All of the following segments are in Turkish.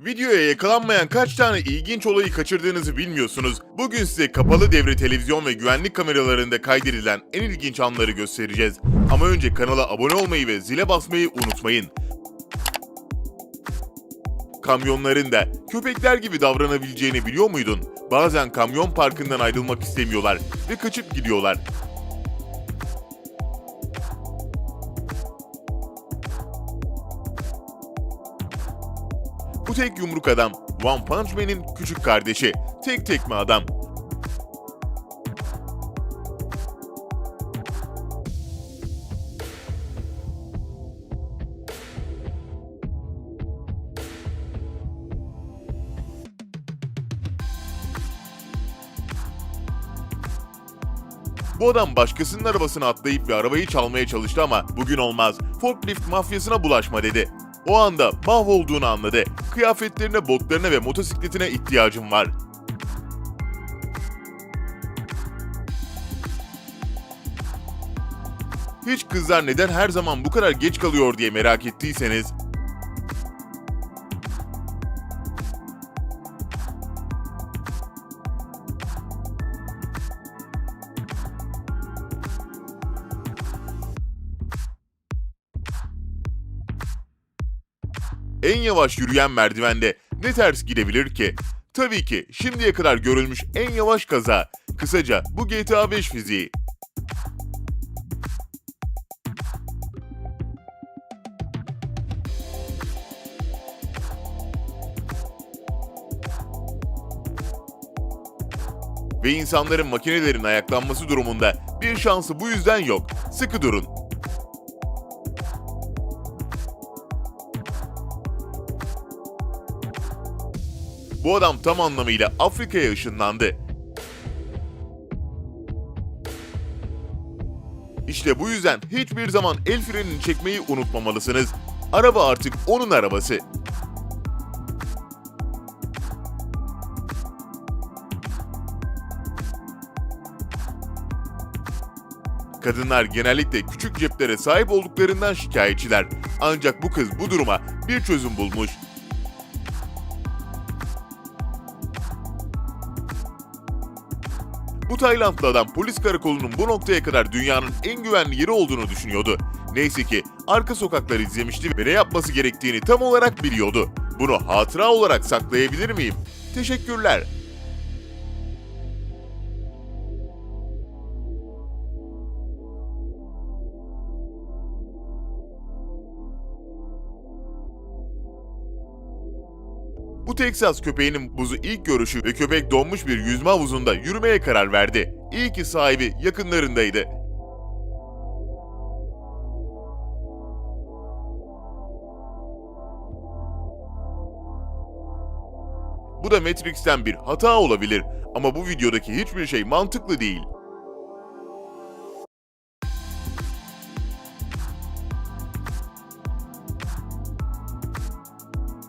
Videoya yakalanmayan kaç tane ilginç olayı kaçırdığınızı bilmiyorsunuz. Bugün size kapalı devre televizyon ve güvenlik kameralarında kaydedilen en ilginç anları göstereceğiz. Ama önce kanala abone olmayı ve zile basmayı unutmayın. Kamyonların da köpekler gibi davranabileceğini biliyor muydun? Bazen kamyon parkından ayrılmak istemiyorlar ve kaçıp gidiyorlar. Tek yumruk adam One Punch Man'in küçük kardeşi. Tek tekme adam. Bu adam başkasının arabasına atlayıp bir arabayı çalmaya çalıştı ama bugün olmaz. Forklift mafyasına bulaşma dedi. O anda mahvolduğunu anladı. Kıyafetlerine, botlarına ve motosikletine ihtiyacım var. Hiç kızlar neden her zaman bu kadar geç kalıyor diye merak ettiyseniz en yavaş yürüyen merdivende ne ters gidebilir ki? Tabii ki şimdiye kadar görülmüş en yavaş kaza. Kısaca bu GTA 5 fiziği. Ve insanların makinelerin ayaklanması durumunda bir şansı bu yüzden yok. Sıkı durun. Bu adam tam anlamıyla Afrika'ya ışınlandı. İşte bu yüzden hiçbir zaman el frenini çekmeyi unutmamalısınız. Araba artık onun arabası. Kadınlar genellikle küçük ceplere sahip olduklarından şikayetçiler. Ancak bu kız bu duruma bir çözüm bulmuş. Bu Taylandlı adam polis karakolunun bu noktaya kadar dünyanın en güvenli yeri olduğunu düşünüyordu. Neyse ki arka sokakları izlemişti ve ne yapması gerektiğini tam olarak biliyordu. Bunu hatıra olarak saklayabilir miyim? Teşekkürler. Bu Texas köpeğinin buzu ilk görüşü ve köpek donmuş bir yüzme havuzunda yürümeye karar verdi. İyi ki sahibi yakınlarındaydı. Bu da Matrix'ten bir hata olabilir ama bu videodaki hiçbir şey mantıklı değil.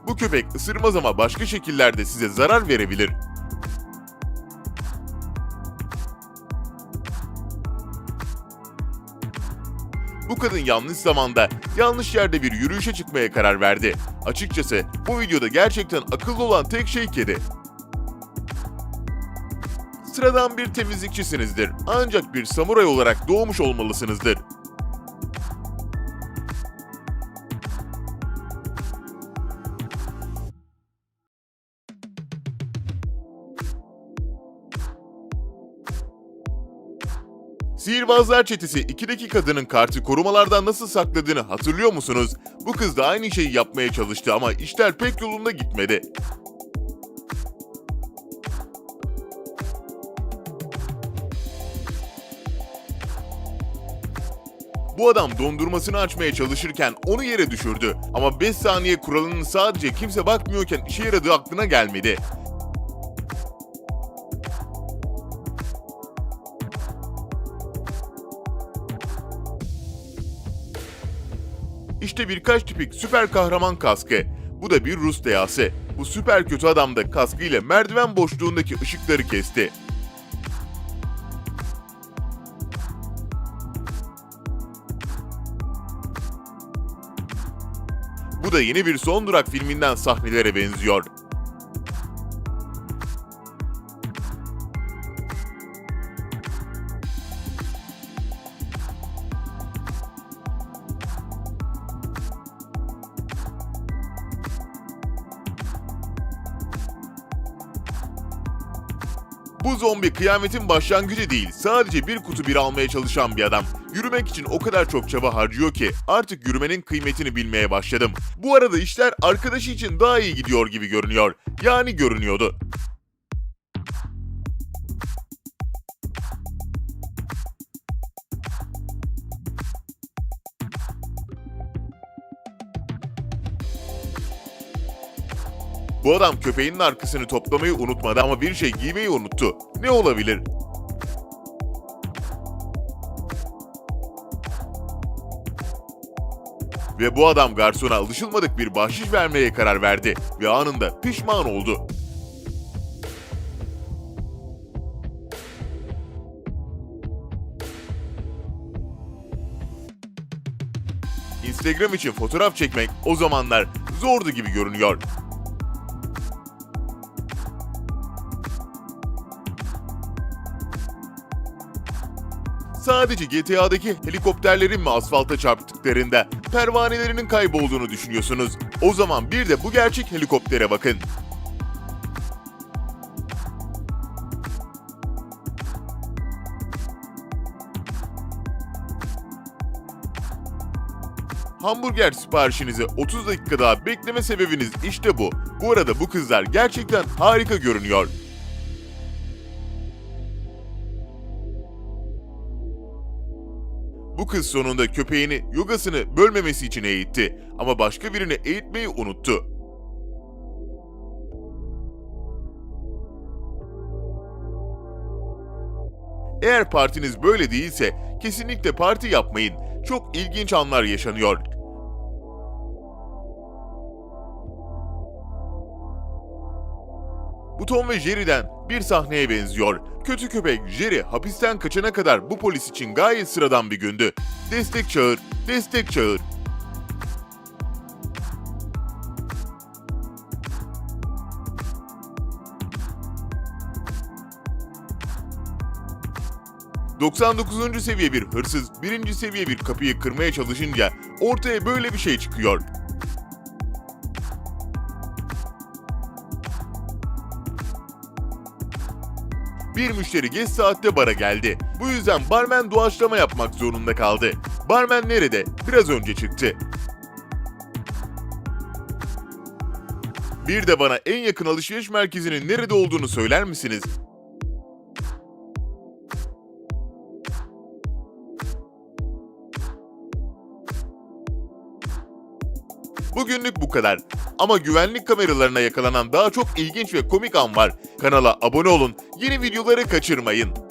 Bu köpek ısırmaz ama başka şekillerde size zarar verebilir. Bu kadın yanlış zamanda, yanlış yerde bir yürüyüşe çıkmaya karar verdi. Açıkçası bu videoda gerçekten akıllı olan tek şey kedi. Sıradan bir temizlikçisinizdir. Ancak bir samuray olarak doğmuş olmalısınızdır. Sihirbazlar çetesi 2'deki kadının kartı korumalardan nasıl sakladığını hatırlıyor musunuz? Bu kız da aynı şeyi yapmaya çalıştı ama işler pek yolunda gitmedi. Bu adam dondurmasını açmaya çalışırken onu yere düşürdü. Ama 5 saniye kuralının sadece kimse bakmıyorken işe yaradığı aklına gelmedi. İşte birkaç tipik süper kahraman kaskı. Bu da bir Rus deyası. Bu süper kötü adam da kaskıyla merdiven boşluğundaki ışıkları kesti. Bu da yeni bir Son Durak filminden sahnelere benziyor. Bu zombi kıyametin başlangıcı değil, sadece bir kutu bir almaya çalışan bir adam. Yürümek için o kadar çok çaba harcıyor ki artık yürümenin kıymetini bilmeye başladım. Bu arada işler arkadaşı için daha iyi gidiyor gibi görünüyor. Yani görünüyordu. Bu adam köpeğinin arkasını toplamayı unutmadı ama bir şey giymeyi unuttu. Ne olabilir? Ve bu adam garsona alışılmadık bir bahşiş vermeye karar verdi ve anında pişman oldu. Instagram için fotoğraf çekmek o zamanlar zordu gibi görünüyor. Sadece GTA'daki helikopterlerin mi asfalta çarptıklarında pervanelerinin kaybolduğunu düşünüyorsunuz? O zaman bir de bu gerçek helikoptere bakın. Hamburger siparişinizi 30 dakika daha bekleme sebebiniz işte bu. Bu arada bu kızlar gerçekten harika görünüyor. Bu kız sonunda köpeğini yogasını bölmemesi için eğitti ama başka birini eğitmeyi unuttu. Eğer partiniz böyle değilse kesinlikle parti yapmayın. Çok ilginç anlar yaşanıyor. Bu Tom ve Jerry'den bir sahneye benziyor. Kötü köpek Jerry hapisten kaçana kadar bu polis için gayet sıradan bir gündü. Destek çağır, destek çağır. ...99. seviye bir hırsız, birinci seviye bir kapıyı kırmaya çalışınca ortaya böyle bir şey çıkıyor. Bir müşteri geç saatte bara geldi. Bu yüzden barmen doğaçlama yapmak zorunda kaldı. Barmen nerede? Biraz önce çıktı. Bir de bana en yakın alışveriş merkezinin nerede olduğunu söyler misiniz? Bugünlük bu kadar. Ama güvenlik kameralarına yakalanan daha çok ilginç ve komik an var. Kanala abone olun, yeni videoları kaçırmayın.